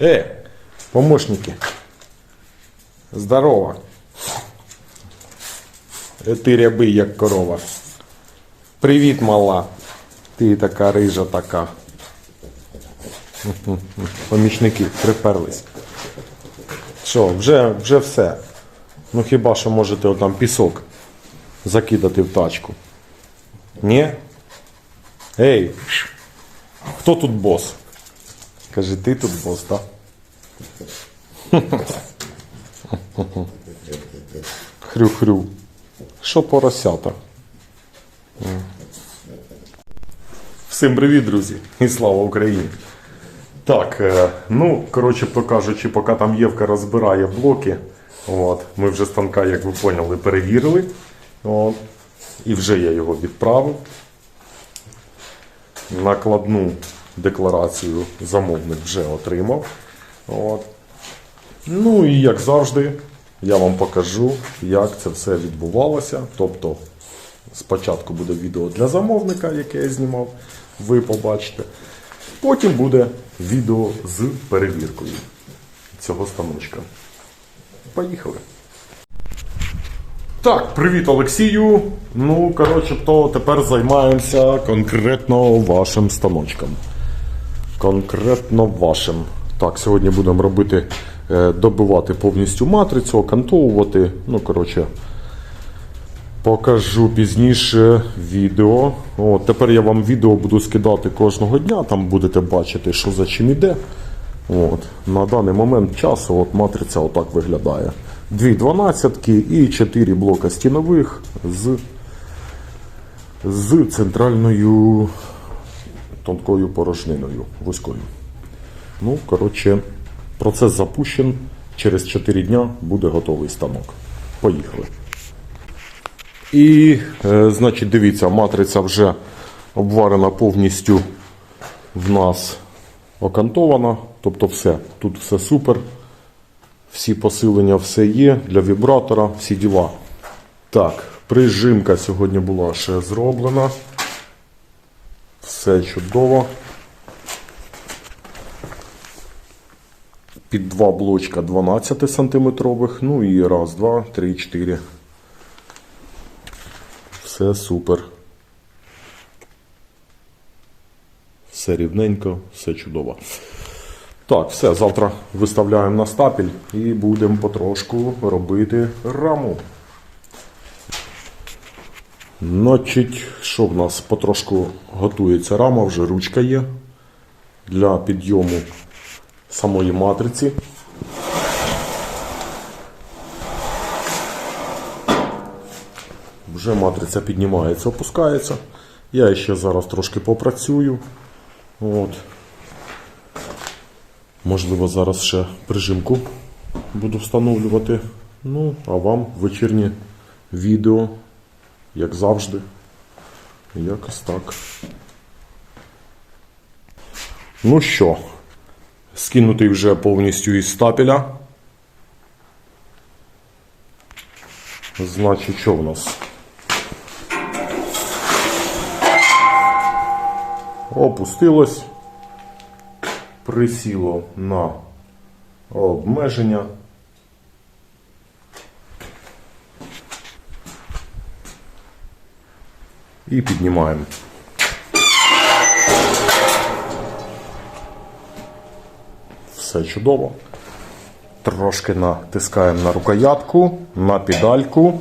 Э, помощники. Здорово. Е, Ти рябий, як корова. Привіт, мала. Ти така рижа така. Помічники приперлись. Що, вже, вже все. Ну хіба що можете отам пісок закидати в тачку? Ні? Ей, хто тут бос? Каже, ти тут бос, так? Хрю-хрю. Що поросята? Всім привіт, друзі, і слава Україні! Так, е, ну, коротше то кажучи, поки там Євка розбирає блоки, от, ми вже станка, як ви поняли, перевірили. От, і вже я його відправив. Накладну декларацію замовник вже отримав. От. Ну і як завжди, я вам покажу, як це все відбувалося. Тобто, спочатку буде відео для замовника, яке я знімав, ви побачите. Потім буде відео з перевіркою цього станочка. Поїхали. Так, привіт, Олексію. Ну, коротше, то тепер займаємося конкретно вашим станочком. Конкретно вашим. Так, сьогодні будемо робити, е, добивати повністю матрицю, окантовувати. Ну, коротше, покажу пізніше відео. О, тепер я вам відео буду скидати кожного дня, там будете бачити, що за чим іде. От. На даний момент часу от матриця отак виглядає. Дві дванадцятки і чотири блока стінових з, з центральною тонкою порожниною вузькою. Ну, коротше, процес запущен. Через 4 дня буде готовий станок. Поїхали. І, е, значить, дивіться, матриця вже обварена повністю в нас окантована. Тобто все, тут все супер. Всі посилення все є для вібратора, всі діла. Так, прижимка сьогодні була ще зроблена. Все чудово. Під два блочка 12 сантиметрових. Ну і раз, два, три, чотири. Все супер. Все рівненько, все чудово. Так, все, завтра виставляємо на стапель і будемо потрошку робити раму. Значить, що в нас потрошку готується рама, вже ручка є для підйому самої матриці. Вже матриця піднімається, опускається. Я ще зараз трошки попрацюю. От. Можливо, зараз ще прижимку буду встановлювати. Ну, а вам вечірнє відео, як завжди. Якось так. Ну що, скинутий вже повністю із стапеля. Значить, що в нас? Опустилось, присіло на обмеження. І піднімаємо. Все чудово. Трошки натискаємо на рукоятку, на педальку.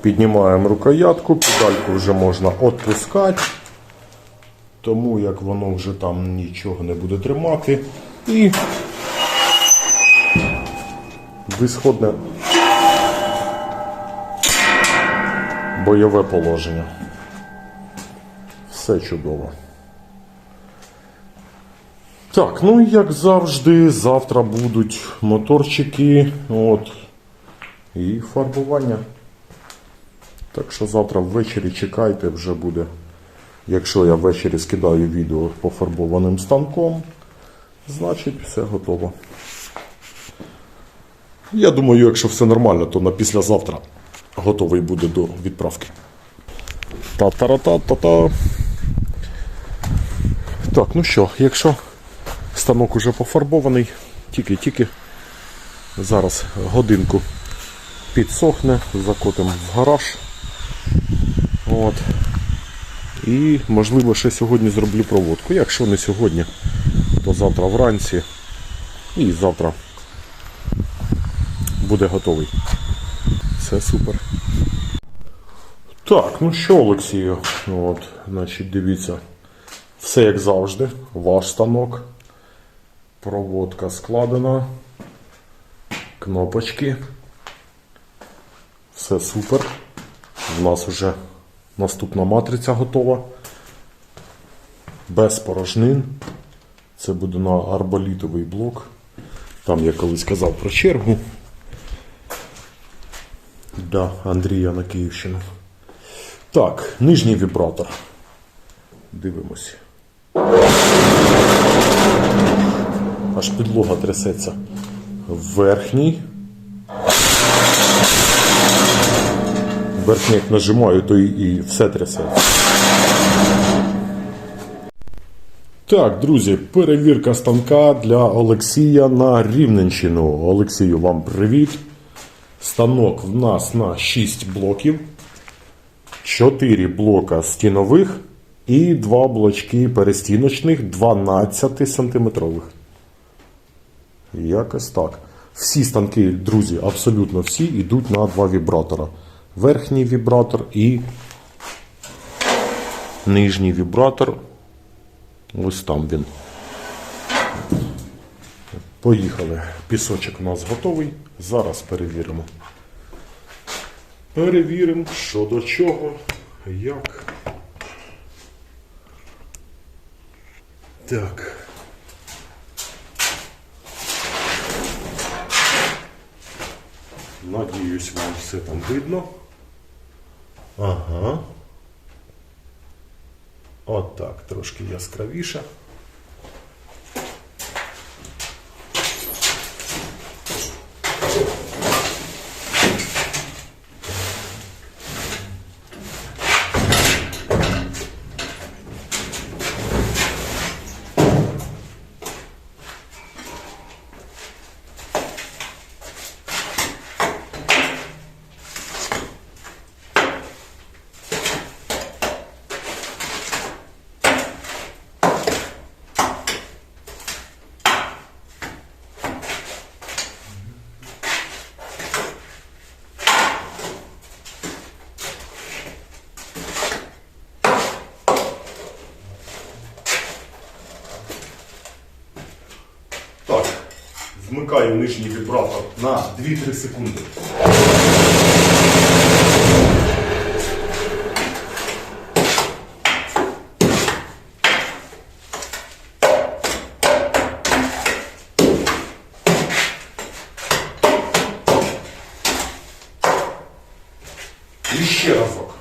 Піднімаємо рукоятку, педальку вже можна відпускати. Тому як воно вже там нічого не буде тримати. І висходне бойове положення. Все чудово. Так, ну і як завжди, завтра будуть моторчики от, і фарбування. Так що завтра ввечері чекайте, вже буде. Якщо я ввечері скидаю відео пофарбованим станком, значить все готово. Я думаю, якщо все нормально, то на післязавтра готовий буде до відправки. Та-та-та-та-та. Так, ну що, якщо Станок уже пофарбований, тільки-тільки зараз годинку підсохне, закотимо в гараж. От. І, можливо, ще сьогодні зроблю проводку. Якщо не сьогодні, то завтра вранці і завтра буде готовий. Все супер. Так, ну що, Олексію, от, значить, дивіться, все як завжди, ваш станок. Проводка складена. Кнопочки. Все супер. У нас вже наступна матриця готова. Без порожнин. Це буде на арболітовий блок. Там я колись казав про чергу. Да, Андрія на Київщину. Так, нижній вібратор. Дивимось. Аж підлога трясеться. Верхній. Верхній як нажимаю, то і, і все трясеться. Так, друзі, перевірка станка для Олексія на Рівненщину. Олексію, вам привіт. Станок в нас на 6 блоків. 4 блока стінових і 2 блочки перестіночних 12 сантиметрових. Якось так. Всі станки, друзі, абсолютно всі йдуть на два вібратора. Верхній вібратор і нижній вібратор. Ось там він. Поїхали. Пісочок у нас готовий. Зараз перевіримо. Перевіримо, що до чого, як. Так. Надіюсь, вам все там видно. Ага. От трошки яскравіше. Так, нижній вібратор на 2-3 секунди. І ще разок.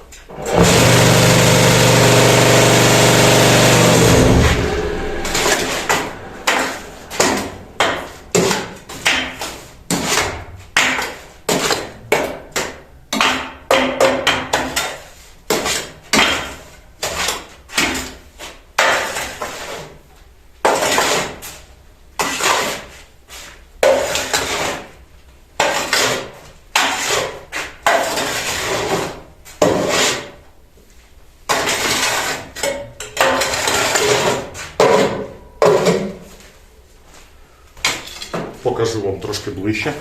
Покажу вам трошки ближче.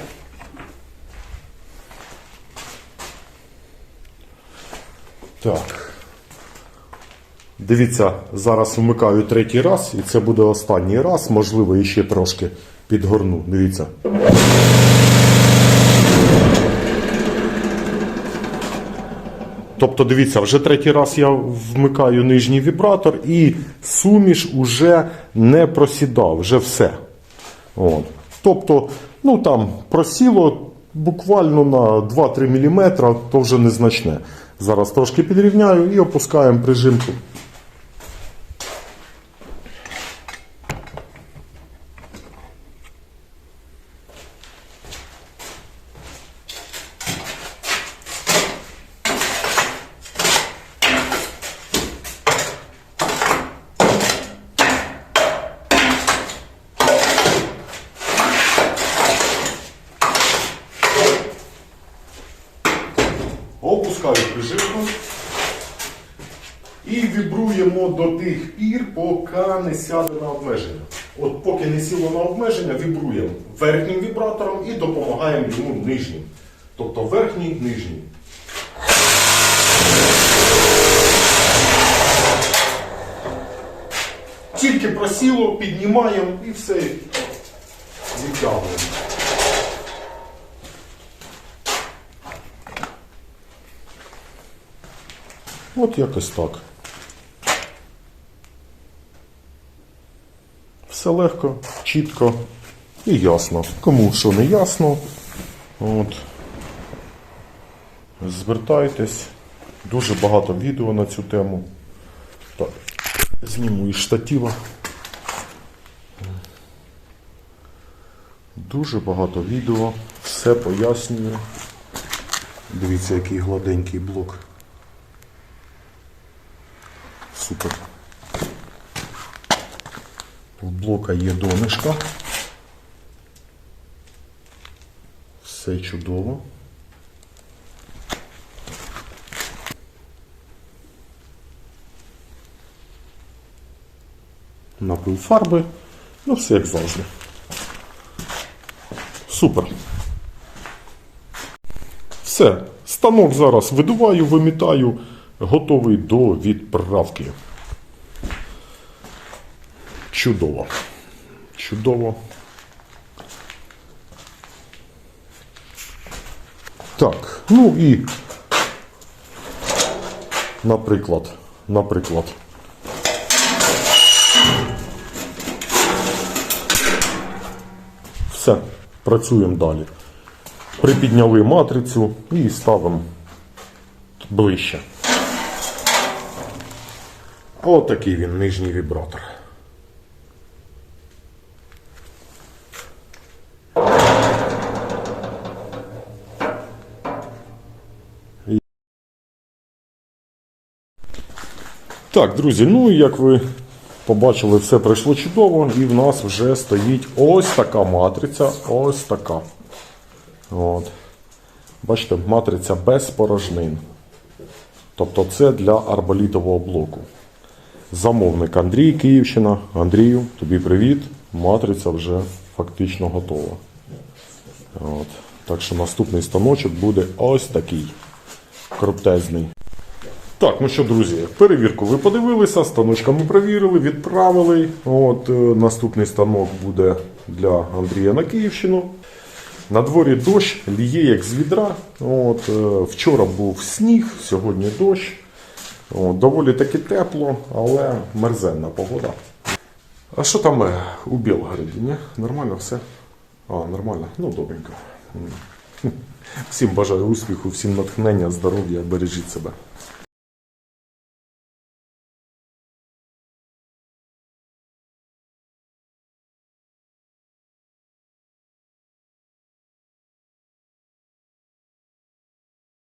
Так. Дивіться, зараз вмикаю третій раз, і це буде останній раз, можливо, іще трошки підгорну. Дивіться. Тобто, дивіться, вже третій раз я вмикаю нижній вібратор і суміш уже не просідав, вже все. От. Тобто, ну там просіло буквально на 2-3 мм, то вже незначне. Зараз трошки підрівняю і опускаємо прижимку. трошки жирно. І вібруємо до тих пір, поки не сяде на обмеження. От поки не сіло на обмеження, вібруємо верхнім вібратором і допомагаємо йому нижнім. Тобто верхній, нижній. Тільки просіло, піднімаємо і все відтягуємо. От якось так. Все легко, чітко і ясно. Кому що не ясно, от. звертайтесь. Дуже багато відео на цю тему. Так, зніму із штатива. Дуже багато відео, все пояснюю. Дивіться, який гладенький блок. Супер. В блока є донишка. Все чудово. Напив фарби. Ну, все як завжди. Супер. Все. Станок зараз видуваю, вимітаю, готовий до відправки. Чудово. Чудово. Так, ну і, наприклад, наприклад. Все, працюємо далі. Припідняли матрицю і ставимо ближче. Отакий він нижній вібратор. Так, друзі, ну як ви побачили, все пройшло чудово, і в нас вже стоїть ось така матриця, ось така. От. Бачите, матриця без порожнин. Тобто це для арболітового блоку. Замовник Андрій Київщина. Андрію, тобі привіт. Матриця вже фактично готова. От. Так що наступний станочок буде ось такий круптезний. Так, ну що, друзі, перевірку ви подивилися, станочка ми перевірили, відправили. От, е, наступний станок буде для Андрія на Київщину. На дворі дощ, ліє як з відра. От, е, вчора був сніг, сьогодні дощ. От, доволі таки тепло, але мерзенна погода. А що там е, у Білгороді? Ні? Нормально все? А, нормально. Ну, добренько. Всім бажаю успіху, всім натхнення, здоров'я, бережіть себе.